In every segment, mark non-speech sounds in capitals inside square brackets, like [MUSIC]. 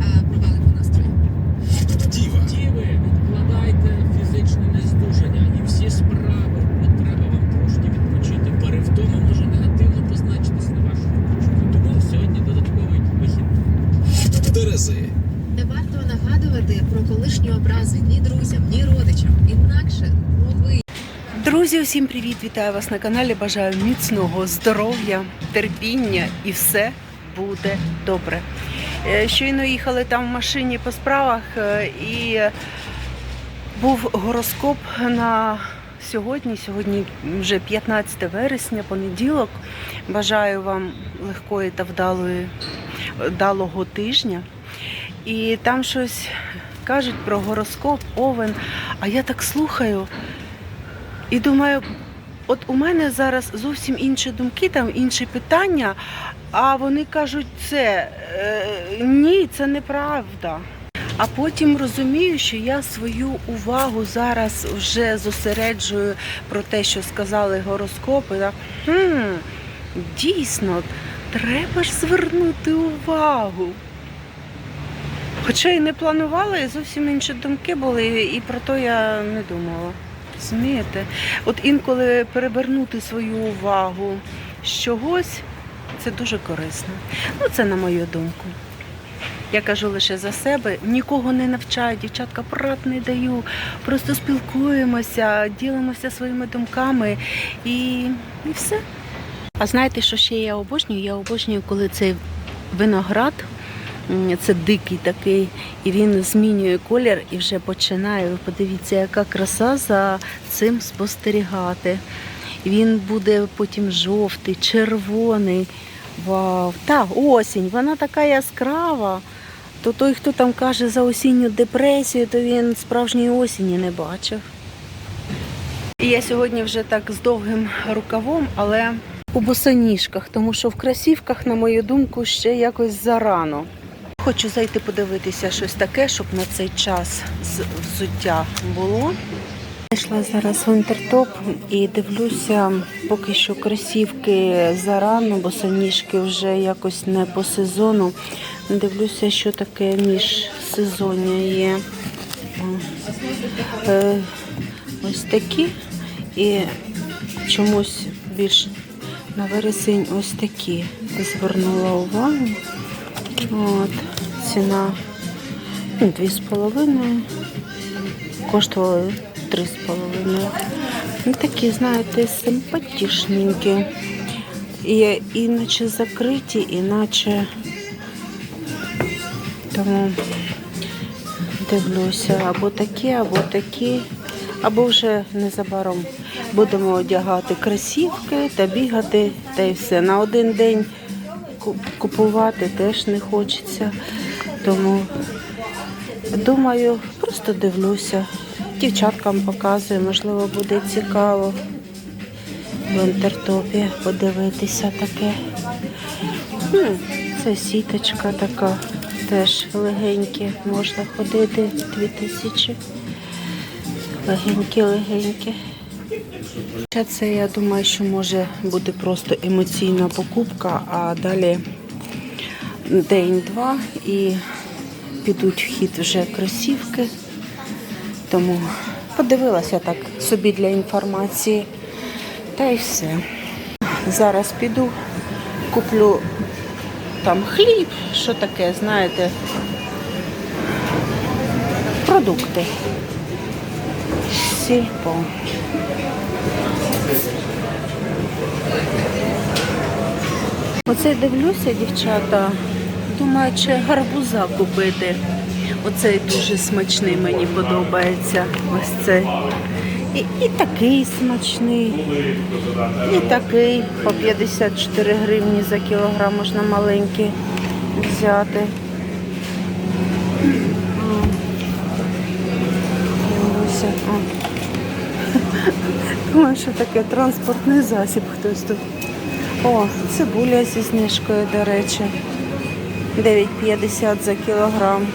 е, провали по настрою. Діва. Діви, відкладайте фізичне нездужання і всі справи. От треба вам трошки відпочити. Перевтома може негативно позначитись на вашому почутті. Тому сьогодні додатковий вихід. Терези. Не варто нагадувати про колишні образи ні друзям, ні родичам. Інакше новий. Друзі, усім привіт! Вітаю вас на каналі. Бажаю міцного здоров'я, терпіння і все буде добре. Е, Щойно їхали там в машині по справах е, і був гороскоп на сьогодні. Сьогодні вже 15 вересня, понеділок. Бажаю вам легкої та вдалої, вдалого тижня. І там щось кажуть про гороскоп, овен. А я так слухаю. І думаю, от у мене зараз зовсім інші думки, там інші питання, а вони кажуть, це е, ні, це неправда. А потім розумію, що я свою увагу зараз вже зосереджую про те, що сказали гороскопи. Так, хм, дійсно, треба ж звернути увагу. Хоча і не планувала, і зовсім інші думки були, і про то я не думала. Розумієте? От інколи перевернути свою увагу з чогось це дуже корисно. Ну, це на мою думку. Я кажу лише за себе, нікого не навчаю, дівчатка порад не даю. Просто спілкуємося, ділимося своїми думками і, і все. А знаєте, що ще я обожнюю? Я обожнюю, коли цей виноград, це дикий такий, і він змінює колір і вже починає. Ви подивіться, яка краса за цим спостерігати. Він буде потім жовтий, червоний. Вау! Та осінь, вона така яскрава. То той, хто там каже за осінню депресію, то він справжньої осені не бачив. Я сьогодні вже так з довгим рукавом, але у босоніжках, тому що в красівках, на мою думку, ще якось зарано. Хочу зайти подивитися щось таке, щоб на цей час взуття було. Зайшла зараз в інтертоп і дивлюся, поки що кросівки зарано, босоніжки вже якось не по сезону. Дивлюся, що таке міжсезоння є. Е, Ось такі. І чомусь більш на вересень ось такі звернула увагу. От, ціна ну, дві з половиною, коштували три з половиною. Ну, такі, знаєте, симпатичненькі. І іначе закриті, іначе тому дивлюся, або такі, або такі, або вже незабаром будемо одягати кросівки та бігати, та й все. На один день купувати теж не хочеться. Тому думаю, просто дивлюся. Дівчаткам показую, можливо, буде цікаво в інтертопі подивитися таке. Це сіточка така, теж легенькі, можна ходити дві тисячі. Легенькі-легенькі. Ще Це я думаю, що може бути просто емоційна покупка, а далі день-два і підуть в хід вже кросівки. Тому подивилася так собі для інформації. Та й все. Зараз піду, куплю там хліб, що таке, знаєте, продукти. Сільпо. Оце дивлюся, дівчата. Думаю, чи гарбуза купити. Оцей дуже смачний мені подобається. Ось цей. І, і такий смачний, і такий по 54 гривні за кілограм можна маленький взяти. [LAUGHS] Думаю, що таке транспортний засіб хтось тут. О, цибуля зі знижкою, до речі. 9,50 за кілограм.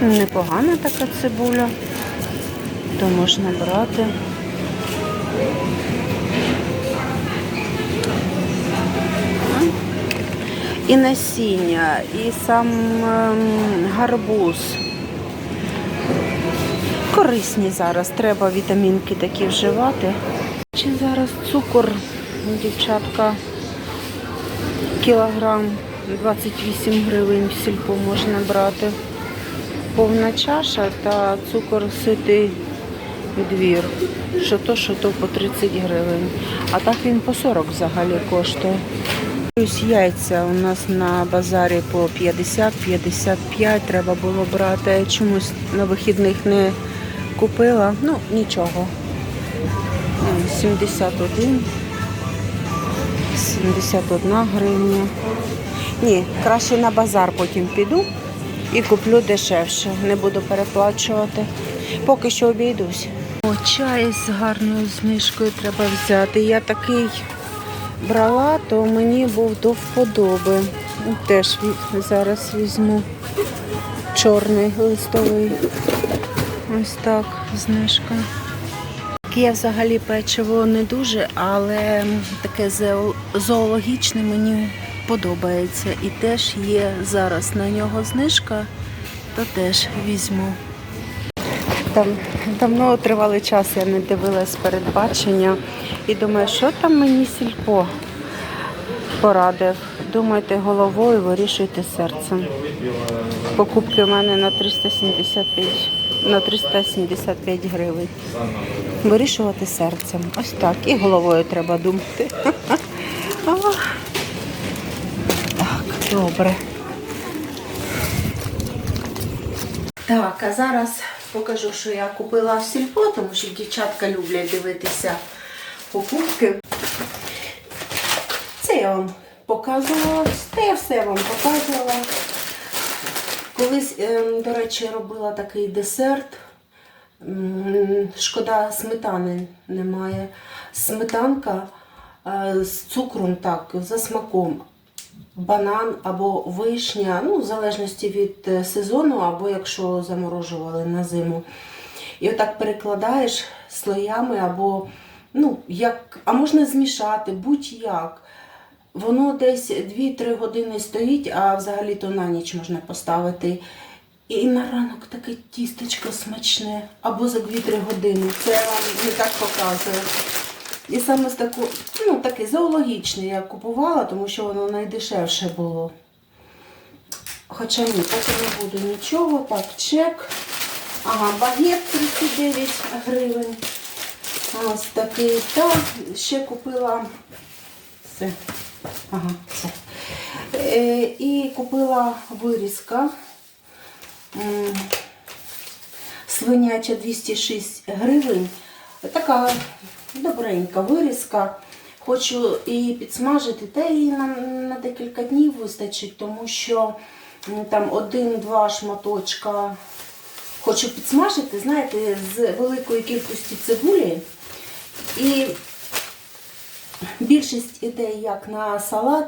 Непогана така цибуля. То можна брати. і насіння, і сам ем, гарбуз. Корисні зараз, треба вітамінки такі вживати. Чи зараз цукор, дівчатка, кілограм 28 гривень в сільпо можна брати. Повна чаша та цукор ситий двір. Що то, що то по 30 гривень. А так він по 40 взагалі коштує. Плюс яйця у нас на базарі по 50-55 треба було брати. Чомусь на вихідних не купила. Ну, нічого. М, 71. 71 гривня. Ні, краще на базар потім піду і куплю дешевше. Не буду переплачувати. Поки що обійдусь. О, чай з гарною знижкою треба взяти. Я такий брала, то мені був до вподоби. Теж зараз візьму чорний листовий. Ось так, знижка. Я взагалі печиво не дуже, але таке зоологічне мені подобається. І теж є зараз на нього знижка, то теж візьму. Там давно тривалий час я не дивилась передбачення і думаю, що там мені сільпо порадив. Думайте головою, вирішуйте серцем. Покупки в мене на 375, на 375 гривень. Вирішувати серцем. Ось так. І головою треба думати. [LAUGHS] Так, добре. Так, а зараз покажу, що я купила в сільпо, тому що дівчатка люблять дивитися покупки. Це я вам показувала, це я все вам показувала. Колись, ем, до речі, робила такий десерт. Шкода, сметани немає. Сметанка е, з цукром, так, за смаком. Банан або вишня, ну, в залежності від е, сезону, або якщо заморожували на зиму. І отак перекладаєш слоями, або, ну, як, а можна змішати, будь-як. Воно десь 2-3 години стоїть, а взагалі то на ніч можна поставити. І на ранок таке тістечко смачне, або за 2-3 години. Це я вам не так показую. І саме з таку, ну, такий зоологічний я купувала, тому що воно найдешевше було. Хоча ні, і не буду нічого. Так, чек. Ага, багет 39 гривень. Ось такий. Та ще купила це. Ага, це. Е, і купила вирізка. Свиняча 206 гривень. Така добренька вирізка. Хочу її підсмажити, та її на, на декілька днів вистачить, тому що там один-два шматочка хочу підсмажити, знаєте, з великої кількості цибулі. І більшість іде як на салат,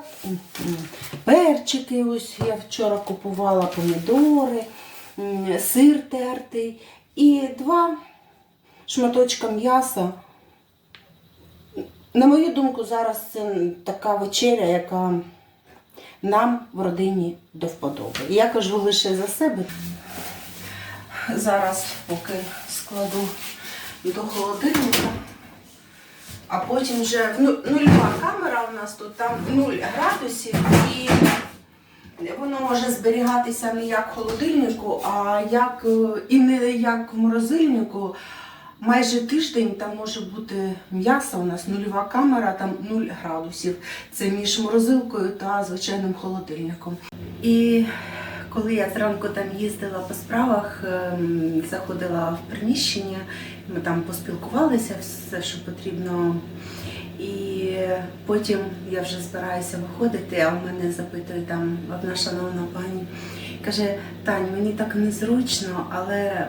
перчики, ось я вчора купувала помідори, сир тертий і два шматочка м'яса. На мою думку, зараз це така вечеря, яка нам в родині до вподоби. Я кажу лише за себе. Зараз поки складу до холодильника, а потім вже ну, нульова камера у нас тут, там 0 градусів і воно може зберігатися не як в холодильнику, а як е, і не як в морозильнику. Майже тиждень там може бути м'ясо, у нас нульова камера, там 0 градусів. Це між морозилкою та звичайним холодильником. І коли я зранку там їздила по справах, ем, заходила в приміщення, ми там поспілкувалися, все, що потрібно. І потім я вже збираюся виходити, а в мене запитує там одна шановна пані. Каже, Тань, мені так незручно, але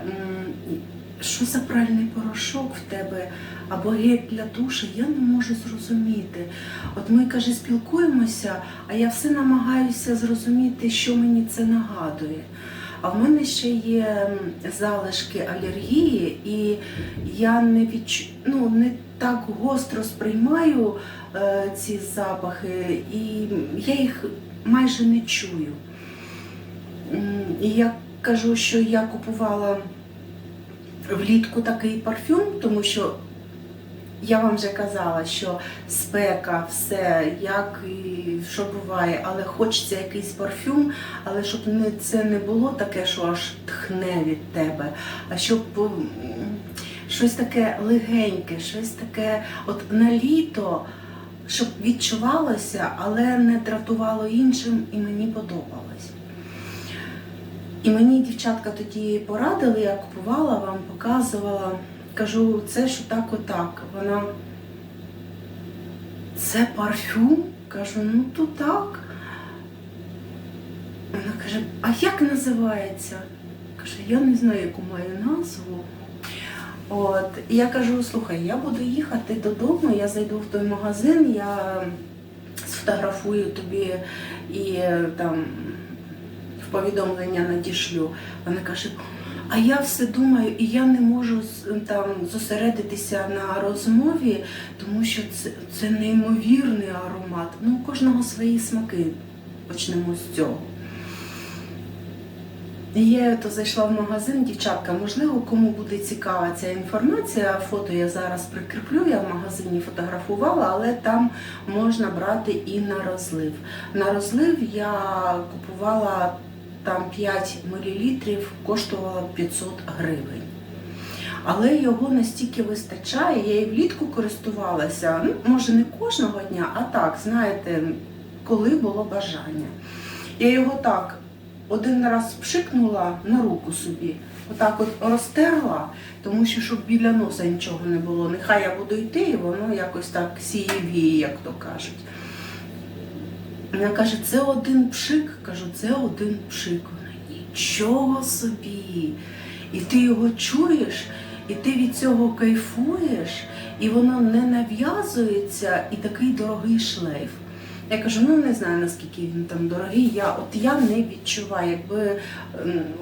що за пральний порошок в тебе або гель для душу, я не можу зрозуміти. От ми, каже, спілкуємося, а я все намагаюся зрозуміти, що мені це нагадує. А в мене ще є залишки алергії, і я не відч... ну, не так гостро сприймаю е, ці запахи, і я їх майже не чую. І я кажу, що я купувала влітку такий парфюм, тому що я вам вже казала, що спека, все, як і що буває, але хочеться якийсь парфюм, але щоб не, це не було таке, що аж тхне від тебе, а щоб щось таке легеньке, щось таке, от на літо, щоб відчувалося, але не дратувало іншим, і мені подобалось. І мені дівчатка тоді порадили, я купувала вам, показувала. Кажу, це що так отак. Вона. Це парфюм? Кажу, ну то так. Вона каже, а як називається? Каже, я не знаю, яку маю назву. От, і я кажу, слухай, я буду їхати додому, я зайду в той магазин, я сфотографую тобі і там в повідомлення надішлю. Вона каже, а я все думаю, і я не можу там зосередитися на розмові, тому що це, це неймовірний аромат. Ну, у кожного свої смаки. Почнемо з цього. Я то зайшла в магазин, дівчатка, можливо, кому буде цікава ця інформація. Фото я зараз прикріплю, я в магазині фотографувала, але там можна брати і на розлив. На розлив я купувала там 5 мл, коштувало 500 гривень. Але його настільки вистачає, я і влітку користувалася, ну, може не кожного дня, а так, знаєте, коли було бажання. Я його так один раз пшикнула на руку собі, отак от розтерла, тому що щоб біля носа нічого не було. Нехай я буду йти, і воно якось так сієвіє, як то кажуть. Вона каже, це один пшик. Кажу, це один пшик. Вона нічого собі. І ти його чуєш, і ти від цього кайфуєш, і воно не нав'язується, і такий дорогий шлейф. Я кажу, ну не знаю наскільки він там дорогий. Я от я не відчуваю. Якби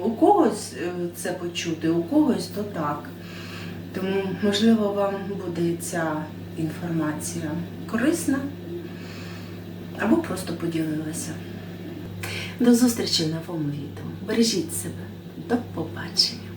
у когось е, це почути, у когось то так. Тому, можливо, вам буде ця інформація корисна або просто поділилася. До зустрічі в новому відео. Бережіть себе. До побачення.